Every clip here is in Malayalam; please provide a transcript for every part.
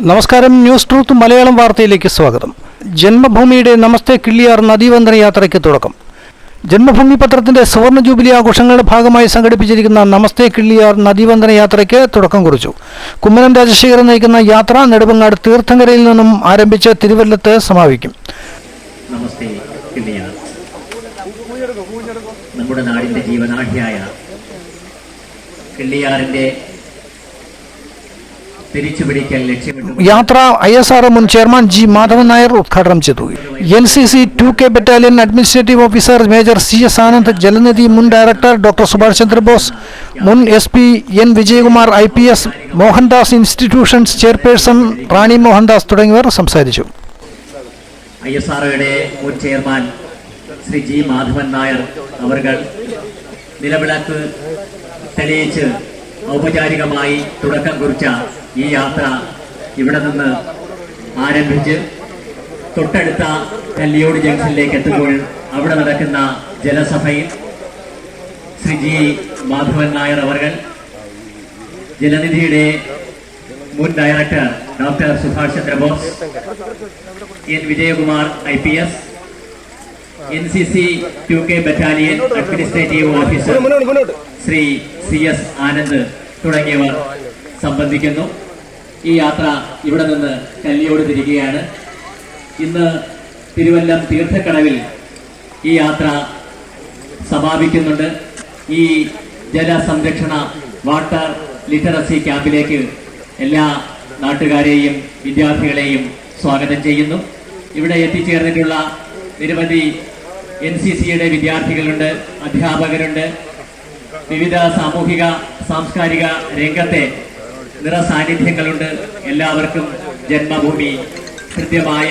നമസ്കാരം. ന്യൂസ് ട്രൂത്ത് മലയാളം വാർത്തയിലേക്ക് സ്വാഗതം. ജന്മഭൂമിയുടെ നമസ്തേ കിള്ളിയാർ നദീവന്ദന യാത്രയ്ക്ക് തുടക്കം. ജന്മഭൂമി പത്രത്തിന്റെ സുവർണ ജൂബിലി ആഘോഷങ്ങളുടെ ഭാഗമായി സംഘടിപ്പിച്ചിരിക്കുന്ന നമസ്തേ കിള്ളിയാർ നദീവന്ദന യാത്രയ്ക്ക് തുടക്കം കുറിച്ചു. കുമ്മനം രാജശേഖരൻ നയിക്കുന്ന യാത്ര നെടുമങ്ങാട് തീർത്ഥങ്കരയിൽ നിന്നും ആരംഭിച്ച് തിരുവല്ലത്ത് സമാപിക്കും. നമ്മുടെ നാടിന്റെ ജീവനാഠിയായ കിള്ളിയാറിന്റെ യാത്ര ഐ എസ് ആർ മുൻ ചെയർമാൻ ജി മാധവൻ നായർ ഉദ്ഘാടനം ചെയ്തു. N C C two K battalion administrative officer major C S Anand Jalanidhi മുൻ ഡയറക്ടർ ഡോക്ടർ സുഭാഷ് ചന്ദ്രബോസ് മുൻ S P N Vijayakumar I P S Mohandas institutions chairperson Rani Mohandas തുടങ്ങിയവർ സംസാരിച്ചു. ഐ എസ് ആർഒയുടെ മുൻ ചെയർമാൻ ശ്രീ ജി മാധവൻ നായർ അവർകൾ നിലവിളക്ക് തെളിയിച്ച് ഔപചാരികമായി തുടക്കം കുറിച്ച ഈ യാത്ര ഇവിടെ നിന്ന് ആരംഭിച്ച് തൊട്ടടുത്ത കല്ലിയോട് ജംഗ്ഷനിലേക്ക് എത്തുമ്പോൾ അവിടെ നടക്കുന്ന ജലസഭയിൽ ശ്രീ ജി മാധവൻ നായർ അവർകൾ ജലനിധിയുടെ മുൻ director doctor Subhash Chandrabose N Vijayakumar I P S N C C two K battalion administrative officer Shri C S Anand തുടങ്ങിയവർ സംബന്ധിക്കുന്നു. ഈ യാത്ര ഇവിടെ നിന്ന് കല്ലിയോട് തിരികെയാണ്. ഇന്ന് തിരുവല്ലം തീർത്ഥക്കടവിൽ ഈ യാത്ര സമാപിക്കുന്നുണ്ട്. ഈ ജലസംരക്ഷണ വാട്ടർ ലിറ്ററസി ക്യാമ്പിലേക്ക് എല്ലാ നാട്ടുകാരെയും വിദ്യാർത്ഥികളെയും സ്വാഗതം ചെയ്യുന്നു. ഇവിടെ എത്തിച്ചേർന്നിട്ടുള്ള നിരവധി എൻ സി സിയുടെ വിദ്യാർത്ഥികളുണ്ട് അധ്യാപകരുണ്ട്. വിവിധ സാമൂഹിക സാംസ്കാരിക രംഗത്തെ നിറസാന്നിധ്യങ്ങളുണ്ട് എല്ലാവർക്കും ജന്മഭൂമി കൃത്യമായ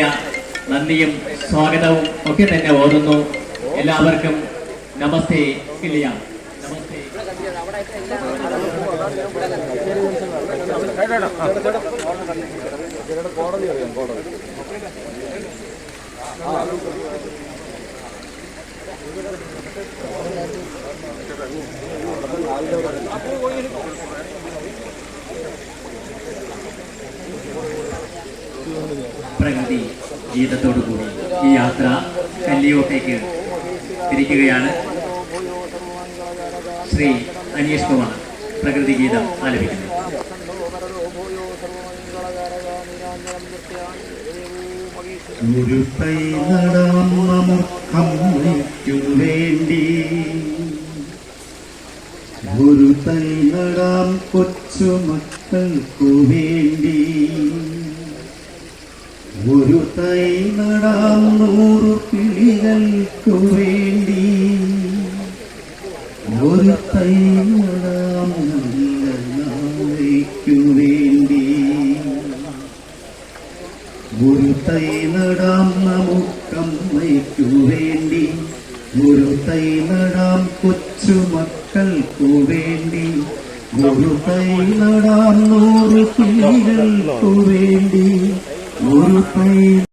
നന്ദിയും സ്വാഗതവും ഒക്കെ തന്നെ ഓരുന്നു എല്ലാവർക്കും നമസ്തേ കിളിയ. നമസ്തേ. പ്രകൃതി ഗീതത്തോടു കൂടി ഈ യാത്ര കല്ലിയോട്ടേക്ക് തിരിക്കുകയാണ്. ശ്രീ അനീഷ് കുമാർ പ്രകൃതി ഗീതം ആലപിക്കുന്നു. ഒരു കൈ നടാം നമുക്കമ്മയ്ക്കു വേണ്ടി. ഒരു തൈ നടാം കൊച്ചുമക്കൾക്കു വേണ്ടി. ഒരു തൈ നടാം നൂറു കിളികൾക്കു വേണ്ടി. ഒരു തൈ നടാം വേണ്ടി. ഒരു തൈ നടാം നമുക്കമ്മയ്ക്കു വേണ്ടി. ഒരു തൈ നടാം കൊച്ചുമക്കൾക്കു വേണ്ടി. ഒരു തൈ നടാം കിളികൾക്കു വേണ്ടി. ഒരു തൈ